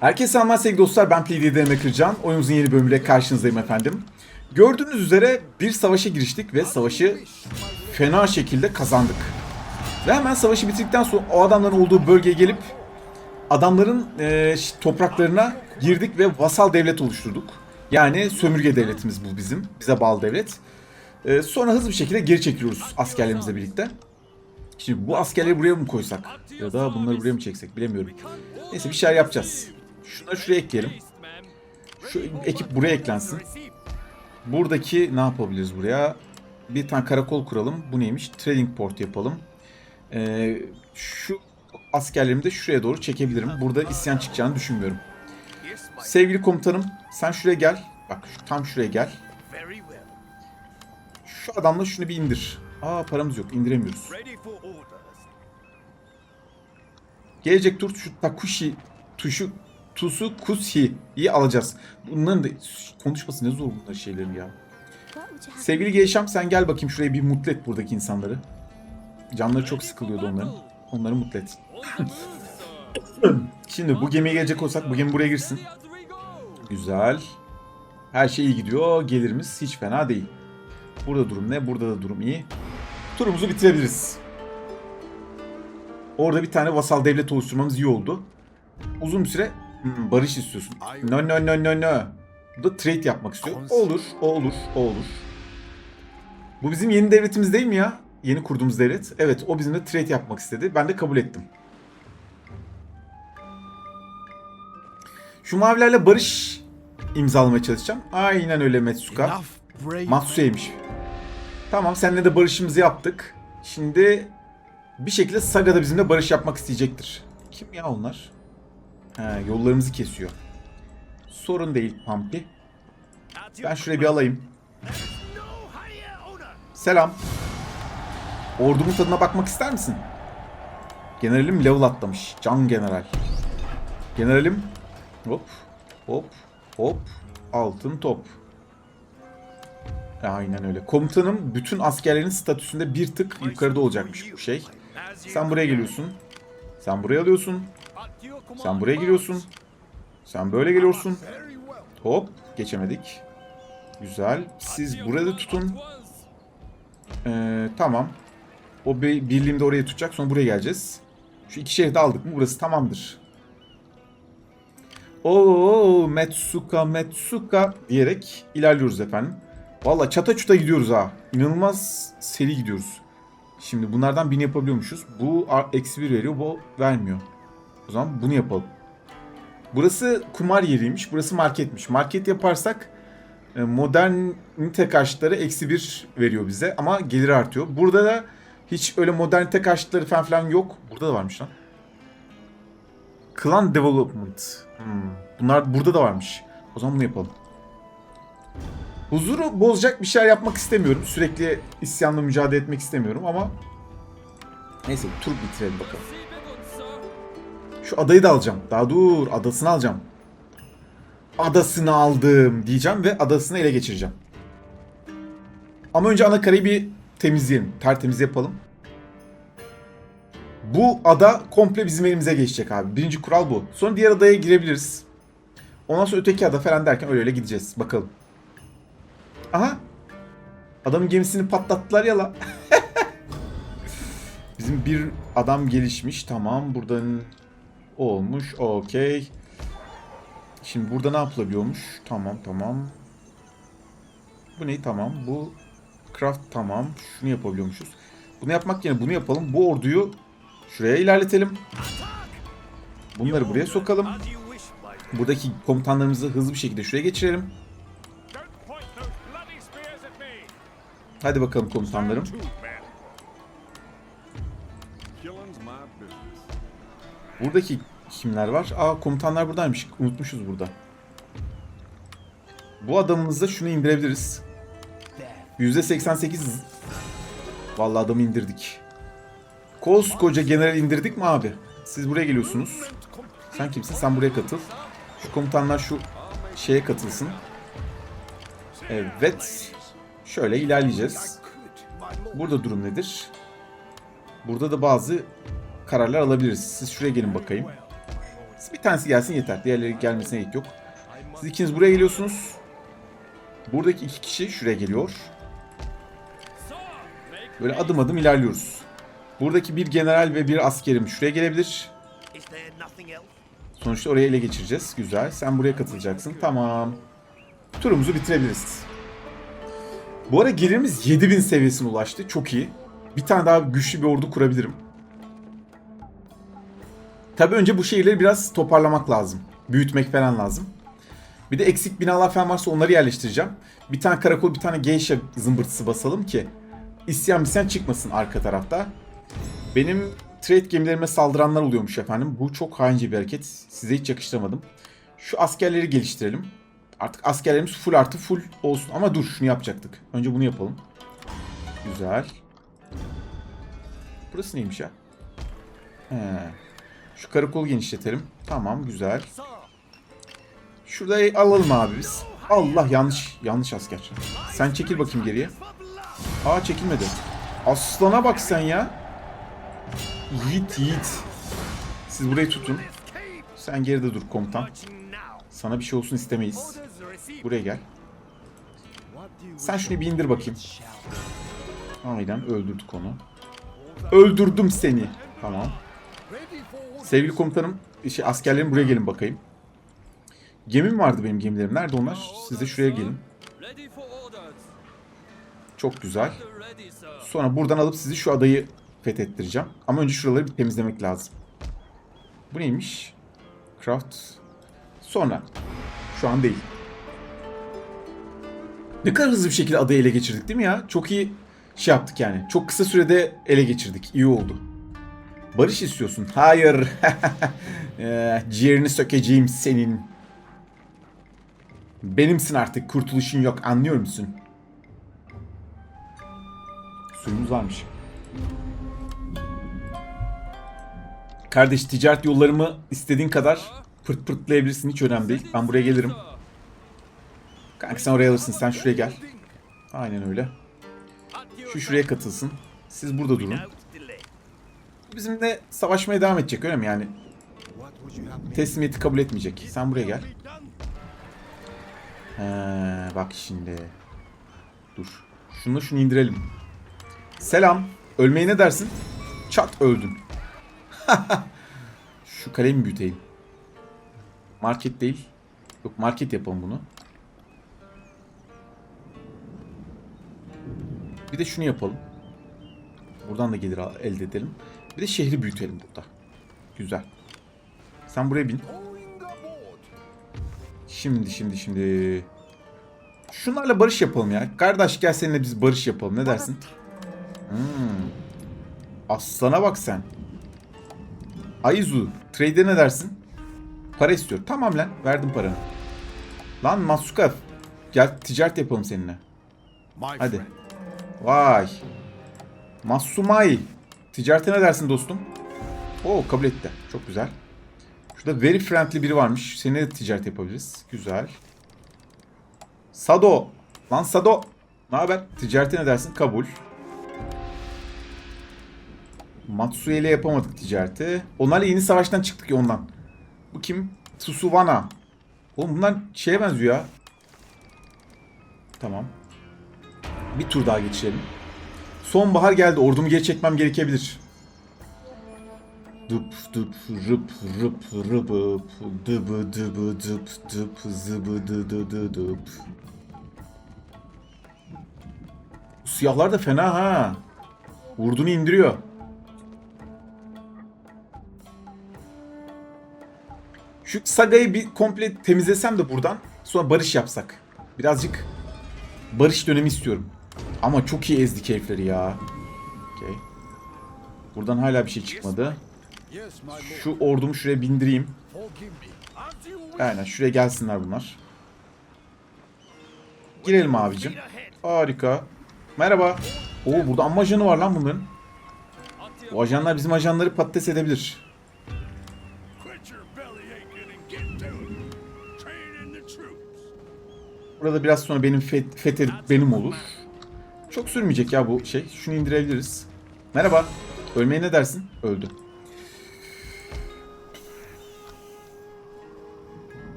Herkese selamlar sevgili dostlar. Ben PD'de Emre Kırcan. Oyunumuzun yeni bölümüyle karşınızdayım efendim. Gördüğünüz üzere bir savaşa giriştik ve savaşı fena şekilde kazandık. Ve hemen savaşı bitirdikten sonra o adamların olduğu bölgeye gelip adamların e, topraklarına girdik ve vasal devlet oluşturduk. Yani sömürge devletimiz bu bizim. Bize bağlı devlet. E, sonra hızlı bir şekilde geri çekiliyoruz askerlerimizle birlikte. Şimdi bu askerleri buraya mı koysak? Ya da bunları buraya mı çeksek bilemiyorum. Neyse bir şeyler yapacağız. Şunları şuraya ekleyelim. Şu ekip buraya eklensin. Buradaki ne yapabiliriz buraya? Bir tane karakol kuralım. Bu neymiş? Trading port yapalım. Ee, şu askerlerimi de şuraya doğru çekebilirim. Burada isyan çıkacağını düşünmüyorum. Sevgili komutanım sen şuraya gel. Bak tam şuraya gel. Şu adamla şunu bir indir. Aa paramız yok indiremiyoruz. Gelecek tur şu Takushi tuşu Tusu Kusi'yi alacağız. Bunların da konuşması ne zor bunlar şeylerin ya. Sevgili Gelişem sen gel bakayım şuraya bir mutlu et buradaki insanları. Canları çok sıkılıyordu onların. Onları mutlu et. Şimdi bu gemiye gelecek olsak bu gemi buraya girsin. Güzel. Her şey iyi gidiyor. Gelirimiz hiç fena değil. Burada durum ne? Burada da durum iyi. Turumuzu bitirebiliriz. Orada bir tane vasal devlet oluşturmamız iyi oldu. Uzun bir süre hmm, barış istiyorsun. No no no no no. Bu da trade yapmak istiyor. O olur, o olur, o olur. Bu bizim yeni devletimiz değil mi ya? Yeni kurduğumuz devlet. Evet, o bizimle trade yapmak istedi. Ben de kabul ettim. Şu mavilerle barış imzalamaya çalışacağım. Aynen öyle Metsuka. Matsue'ymiş. Tamam seninle de barışımızı yaptık. Şimdi bir şekilde Saga da bizimle barış yapmak isteyecektir. Kim ya onlar? He, yollarımızı kesiyor. Sorun değil Pampi. Ben şuraya bir alayım. Selam. Ordumun tadına bakmak ister misin? Generalim level atlamış. Can general. Generalim hop hop hop altın top. Aynen öyle. Komutanım bütün askerlerin statüsünde bir tık yukarıda olacakmış bu şey. Sen buraya geliyorsun. Sen buraya alıyorsun. Sen buraya giriyorsun. Sen böyle geliyorsun. Hop geçemedik. Güzel. Siz burada tutun. Ee, tamam. O bir birliğim de oraya tutacak. Sonra buraya geleceğiz. Şu iki şehri de aldık mı burası tamamdır. Oo Metsuka Metsuka diyerek ilerliyoruz efendim. Valla çata çuta gidiyoruz ha. İnanılmaz seri gidiyoruz. Şimdi bunlardan birini yapabiliyormuşuz. Bu eksi bir veriyor, bu vermiyor. O zaman bunu yapalım. Burası kumar yeriymiş, burası marketmiş. Market yaparsak e, modernite karşıtları eksi bir veriyor bize ama gelir artıyor. Burada da hiç öyle modernite karşıtları falan filan yok. Burada da varmış lan. Clan Development. Hmm. Bunlar burada da varmış. O zaman bunu yapalım. Huzuru bozacak bir şeyler yapmak istemiyorum. Sürekli isyanla mücadele etmek istemiyorum ama neyse tur bitirelim bakalım. Şu adayı da alacağım. Daha dur adasını alacağım. Adasını aldım diyeceğim ve adasını ele geçireceğim. Ama önce ana kareyi bir temizleyelim. Tertemiz yapalım. Bu ada komple bizim elimize geçecek abi. Birinci kural bu. Sonra diğer adaya girebiliriz. Ondan sonra öteki ada falan derken öyle öyle gideceğiz. Bakalım. Aha. Adamın gemisini patlattılar ya la. Bizim bir adam gelişmiş. Tamam. Buradan olmuş. Okey. Şimdi burada ne yapılabiliyormuş? Tamam tamam. Bu ne? Tamam. Bu craft tamam. Şunu yapabiliyormuşuz. Bunu yapmak yerine bunu yapalım. Bu orduyu şuraya ilerletelim. Bunları buraya sokalım. Buradaki komutanlarımızı hızlı bir şekilde şuraya geçirelim. Hadi bakalım komutanlarım. Buradaki kimler var? Aa komutanlar buradaymış. Unutmuşuz burada. Bu adamımızda şunu indirebiliriz. %88 Vallahi adamı indirdik. Koskoca general indirdik mi abi? Siz buraya geliyorsunuz. Sen kimsin? Sen buraya katıl. Şu komutanlar şu şeye katılsın. Evet. Şöyle ilerleyeceğiz. Burada durum nedir? Burada da bazı kararlar alabiliriz. Siz şuraya gelin bakayım. Bir tanesi gelsin yeter. Diğerleri gelmesine gerek yok. Siz ikiniz buraya geliyorsunuz. Buradaki iki kişi şuraya geliyor. Böyle adım adım ilerliyoruz. Buradaki bir general ve bir askerim şuraya gelebilir. Sonuçta oraya ele geçireceğiz. Güzel. Sen buraya katılacaksın. Tamam. Turumuzu bitirebiliriz. Bu ara gelirimiz 7000 seviyesine ulaştı. Çok iyi. Bir tane daha güçlü bir ordu kurabilirim. Tabi önce bu şehirleri biraz toparlamak lazım. Büyütmek falan lazım. Bir de eksik binalar falan varsa onları yerleştireceğim. Bir tane karakol, bir tane geisha zımbırtısı basalım ki isyan misyan çıkmasın arka tarafta. Benim trade gemilerime saldıranlar oluyormuş efendim. Bu çok haince bir hareket. Size hiç yakıştıramadım. Şu askerleri geliştirelim. Artık askerlerimiz full artı full olsun. Ama dur şunu yapacaktık. Önce bunu yapalım. Güzel. Burası neymiş ya? He. Şu karakolu genişletelim. Tamam güzel. Şurayı alalım abi biz. Allah yanlış yanlış asker. Sen çekil bakayım geriye. Aa çekilmedi. Aslana bak sen ya. Yiğit yiğit. Siz burayı tutun. Sen geride dur komutan. Sana bir şey olsun istemeyiz. Buraya gel. Sen şunu bir indir bakayım. Aynen öldürdük onu. Öldürdüm seni. Tamam. Sevgili komutanım, şey, askerlerim buraya gelin bakayım. Gemim vardı benim gemilerim. Nerede onlar? Siz de şuraya gelin. Çok güzel. Sonra buradan alıp sizi şu adayı fethettireceğim. Ama önce şuraları bir temizlemek lazım. Bu neymiş? Craft. Sonra. Şu an değil. Ne kadar hızlı bir şekilde adayı ele geçirdik değil mi ya? Çok iyi şey yaptık yani. Çok kısa sürede ele geçirdik. İyi oldu. Barış istiyorsun. Hayır. Eee, Ciğerini sökeceğim senin. Benimsin artık. Kurtuluşun yok. Anlıyor musun? Suyumuz varmış. Kardeş ticaret yollarımı istediğin kadar pırt pırtlayabilirsin. Hiç önemli değil. Ben buraya gelirim. Kanka sen oraya alırsın. Sen şuraya gel. Aynen öyle. Şu şuraya katılsın. Siz burada durun. Bizimle savaşmaya devam edecek öyle mi yani? Teslimiyeti kabul etmeyecek. Sen buraya gel. He, bak şimdi. Dur. Şunu şunu indirelim. Selam. Ölmeye ne dersin? Çat öldün. Şu kaleyi mi büyüteyim? Market değil. Yok market yapalım bunu. Bir de şunu yapalım. Buradan da gelir elde edelim. Bir de şehri büyütelim burada. Güzel. Sen buraya bin. Şimdi şimdi şimdi. Şunlarla barış yapalım ya. Kardeş gel seninle biz barış yapalım. Ne dersin? Hmm. Aslana bak sen. Aizu. Trade'e ne dersin? Para istiyor. Tamam lan. Verdim paranı. Lan Masuka. Gel ticaret yapalım seninle. Hadi. Vay. Masumai. Ticarete ne dersin dostum? Oo kabul etti. Çok güzel. Şurada very friendly biri varmış. Seninle de ticaret yapabiliriz. Güzel. Sado. Lan Sado. Ne haber? Ticarete ne dersin? Kabul. Matsuye ile yapamadık ticareti. Onlarla yeni savaştan çıktık ya ondan. Bu kim? Susuvana. Oğlum bunlar şeye benziyor ya. Tamam. Bir tur daha geçirelim. Sonbahar geldi. Ordumu geri çekmem gerekebilir. Dıp dıp rıp rıp rıbıp dıbı dıbı dıp dıp zıbı dı dı dı dıp. Siyahlar da fena ha. Vurduğunu indiriyor. Şu sagayı bir komple temizlesem de buradan sonra barış yapsak. Birazcık barış dönemi istiyorum. Ama çok iyi ezdik herifleri ya. Okey. Buradan hala bir şey çıkmadı. Şu ordumu şuraya bindireyim. Aynen şuraya gelsinler bunlar. Girelim abicim. Harika. Merhaba. Oo burada amma ajanı var lan bunların. Bu ajanlar bizim ajanları patates edebilir. Burada biraz sonra benim fet fethedip benim olur. Çok sürmeyecek ya bu şey. Şunu indirebiliriz. Merhaba. Ölmeye ne dersin? Öldü.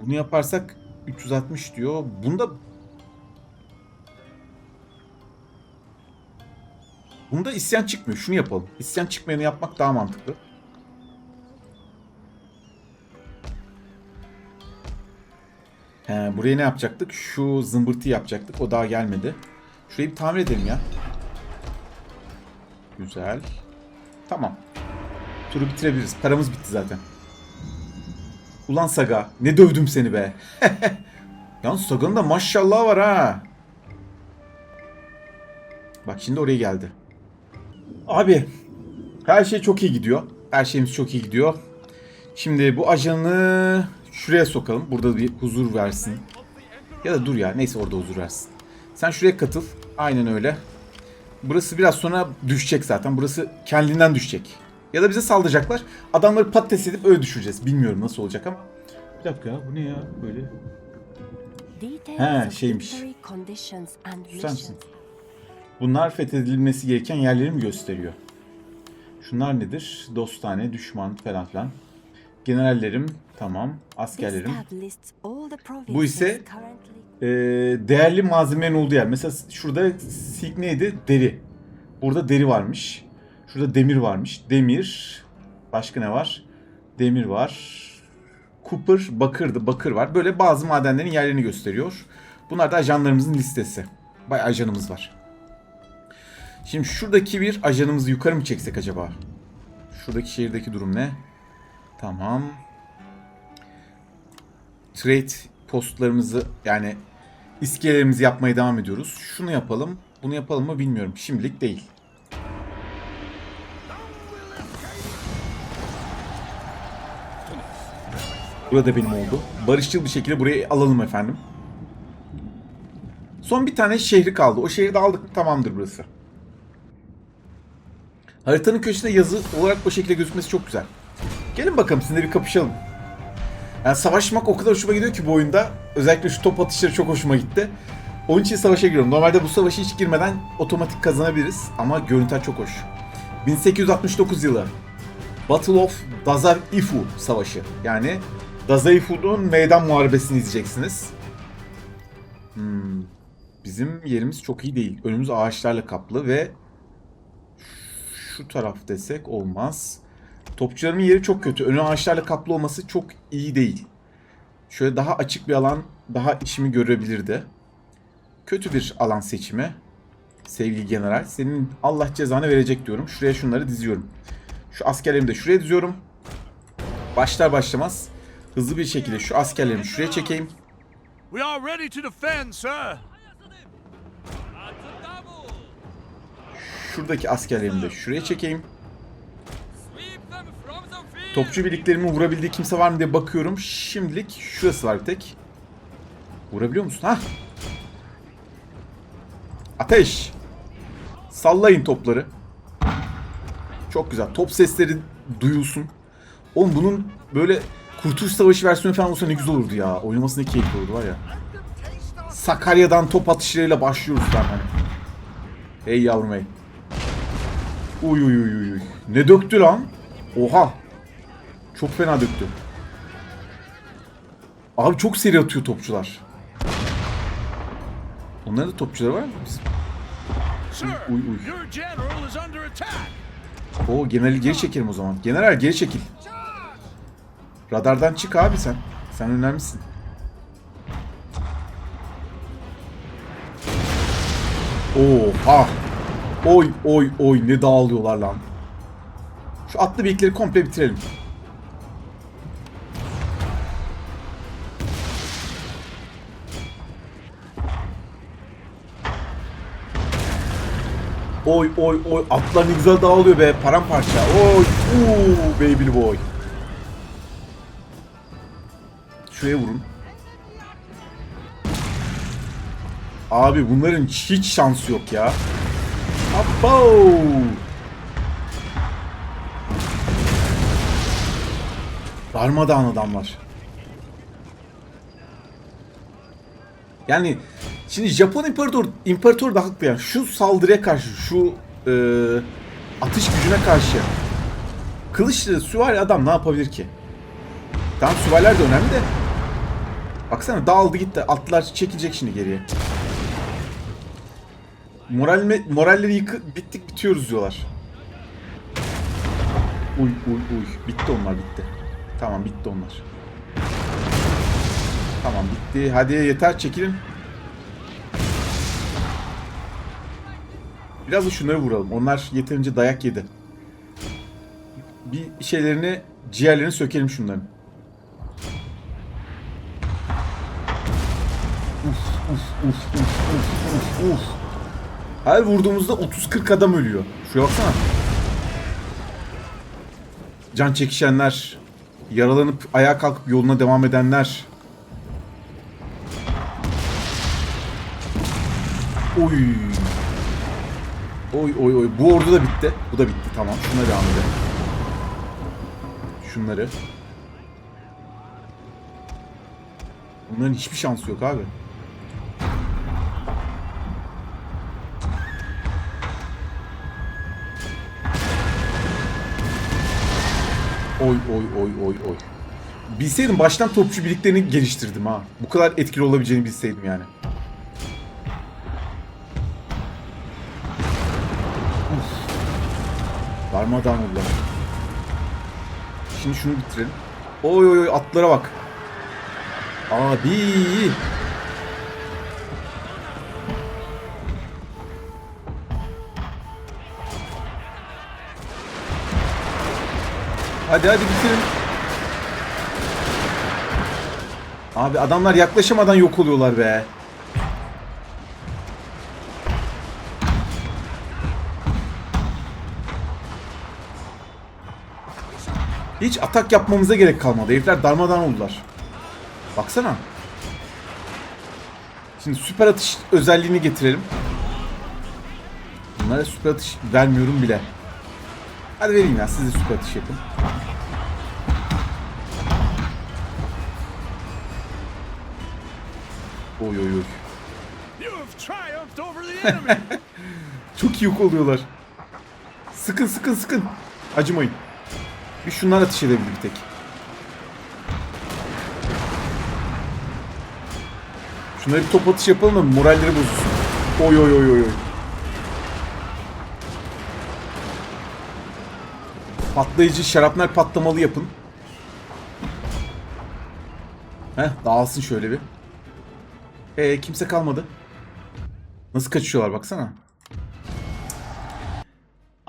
Bunu yaparsak 360 diyor. Bunda Bunda isyan çıkmıyor. Şunu yapalım. İsyan çıkmayanı yapmak daha mantıklı. He, buraya ne yapacaktık? Şu zımbırtı yapacaktık. O daha gelmedi. Şurayı bir tamir edelim ya. Güzel. Tamam. Turu bitirebiliriz. Paramız bitti zaten. Ulan Saga. Ne dövdüm seni be. Yalnız Saga'nın da maşallah var ha. Bak şimdi oraya geldi. Abi. Her şey çok iyi gidiyor. Her şeyimiz çok iyi gidiyor. Şimdi bu ajanı şuraya sokalım. Burada bir huzur versin. Ya da dur ya. Neyse orada huzur versin. Sen şuraya katıl. Aynen öyle. Burası biraz sonra düşecek zaten. Burası kendinden düşecek. Ya da bize saldıracaklar. Adamları patates edip öyle düşüreceğiz. Bilmiyorum nasıl olacak ama. Bir dakika ya bu ne ya böyle? Ha şeymiş. şeymiş. Sensin. Bunlar fethedilmesi gereken yerleri mi gösteriyor? Şunlar nedir? Dostane, düşman falan filan. Generallerim, tamam. Askerlerim. Bu ise Ee, değerli malzemelerin olduğu yer. Mesela şurada silk neydi? Deri. Burada deri varmış. Şurada demir varmış. Demir. Başka ne var? Demir var. Cooper, bakırdı. Bakır var. Böyle bazı madenlerin yerlerini gösteriyor. Bunlar da ajanlarımızın listesi. Bayağı ajanımız var. Şimdi şuradaki bir ajanımızı yukarı mı çeksek acaba? Şuradaki şehirdeki durum ne? Tamam. Trade postlarımızı yani iskelelerimizi yapmaya devam ediyoruz. Şunu yapalım. Bunu yapalım mı bilmiyorum. Şimdilik değil. Burada benim oldu. Barışçıl bir şekilde burayı alalım efendim. Son bir tane şehri kaldı. O şehri de aldık tamamdır burası. Haritanın köşesinde yazı olarak o şekilde gözükmesi çok güzel. Gelin bakalım sizinle bir kapışalım. Yani savaşmak o kadar hoşuma gidiyor ki bu oyunda. Özellikle şu top atışları çok hoşuma gitti. Onun için savaşa giriyorum. Normalde bu savaşı hiç girmeden otomatik kazanabiliriz. Ama görüntüler çok hoş. 1869 yılı. Battle of Dazar Ifu savaşı. Yani Dazar Ifu'nun meydan muharebesini izleyeceksiniz. Hmm, Bizim yerimiz çok iyi değil. Önümüz ağaçlarla kaplı ve şu taraf desek olmaz. Topçularımın yeri çok kötü. Önü ağaçlarla kaplı olması çok iyi değil. Şöyle daha açık bir alan daha işimi görebilirdi. Kötü bir alan seçimi. Sevgili general. Senin Allah cezanı verecek diyorum. Şuraya şunları diziyorum. Şu askerlerimi de şuraya diziyorum. Başlar başlamaz hızlı bir şekilde şu askerlerimi şuraya çekeyim. We are ready to defend, sir. Şuradaki askerlerimi de şuraya çekeyim. Topçu birliklerimi vurabildiği kimse var mı diye bakıyorum. Şimdilik şurası var bir tek. Vurabiliyor musun? Ha? Ateş! Sallayın topları. Çok güzel. Top sesleri duyulsun. Oğlum bunun böyle Kurtuluş Savaşı versiyonu falan olsa ne güzel olurdu ya. Oynaması ne keyifli olurdu var ya. Sakarya'dan top atışlarıyla başlıyoruz lan hani. Hey yavrum hey. Uy uy uy uy. Ne döktü lan? Oha. Çok fena döktü. Abi çok seri atıyor topçular. Onların da topçuları var mı? Biz... Sir, Uy, uy. Oo generali geri çekelim o zaman. General geri çekil. Radardan çık abi sen. Sen önemlisin. Oha. Oy oy oy ne dağılıyorlar lan. Şu atlı birlikleri komple bitirelim. Oy oy oy atlar ne güzel dağılıyor be paramparça. Oy uuu baby boy. Şuraya vurun. Abi bunların hiç şansı yok ya. Abo! Darmadağın adamlar. Yani şimdi Japon imparator imparator da haklı yani. Şu saldırıya karşı, şu e, atış gücüne karşı kılıçlı süvari adam ne yapabilir ki? Tamam süvariler de önemli de Baksana dağıldı gitti. Atlılar çekilecek şimdi geriye. Moral moralleri yıkı bittik bitiyoruz diyorlar. Uy uy uy. Bitti onlar bitti. Tamam bitti onlar. Tamam bitti. Hadi yeter çekilin. Biraz da şunları vuralım. Onlar yeterince dayak yedi. Bir şeylerini, ciğerlerini sökelim şunların. Uf, uf, uf, uf, uf, uf, uf. Her vurduğumuzda 30-40 adam ölüyor. Şuraya baksana. Can çekişenler, yaralanıp ayağa kalkıp yoluna devam edenler. Oy. Oy oy oy. Bu ordu da bitti. Bu da bitti. Tamam. Şuna devam edelim. Şunları. Bunların hiçbir şansı yok abi. Oy oy oy oy oy. Bilseydim baştan topçu birliklerini geliştirdim ha. Bu kadar etkili olabileceğini bilseydim yani. Darmadan oldular. Şimdi şunu bitirelim. Oy oy oy atlara bak. Abi. Hadi hadi bitirin. Abi adamlar yaklaşamadan yok oluyorlar be. Hiç atak yapmamıza gerek kalmadı. Herifler darmadan oldular. Baksana. Şimdi süper atış özelliğini getirelim. Bunlara süper atış vermiyorum bile. Hadi vereyim ya siz de süper atış yapın. Oy oy oy. Çok iyi yok oluyorlar. Sıkın sıkın sıkın. Acımayın. Bir şunlar atış edebilir bir tek. Şunlara bir top atış yapalım da moralleri bozulsun. Oy oy oy oy oy. Patlayıcı şarapnel patlamalı yapın. Heh dağılsın şöyle bir. Ee kimse kalmadı. Nasıl kaçışıyorlar baksana.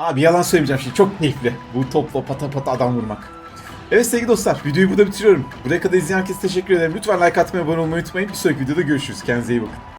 Abi yalan söylemeyeceğim şimdi çok keyifli. Bu topla pata pata adam vurmak. Evet sevgili dostlar videoyu burada bitiriyorum. Buraya kadar izleyen herkese teşekkür ederim. Lütfen like atmayı abone olmayı unutmayın. Bir sonraki videoda görüşürüz. Kendinize iyi bakın.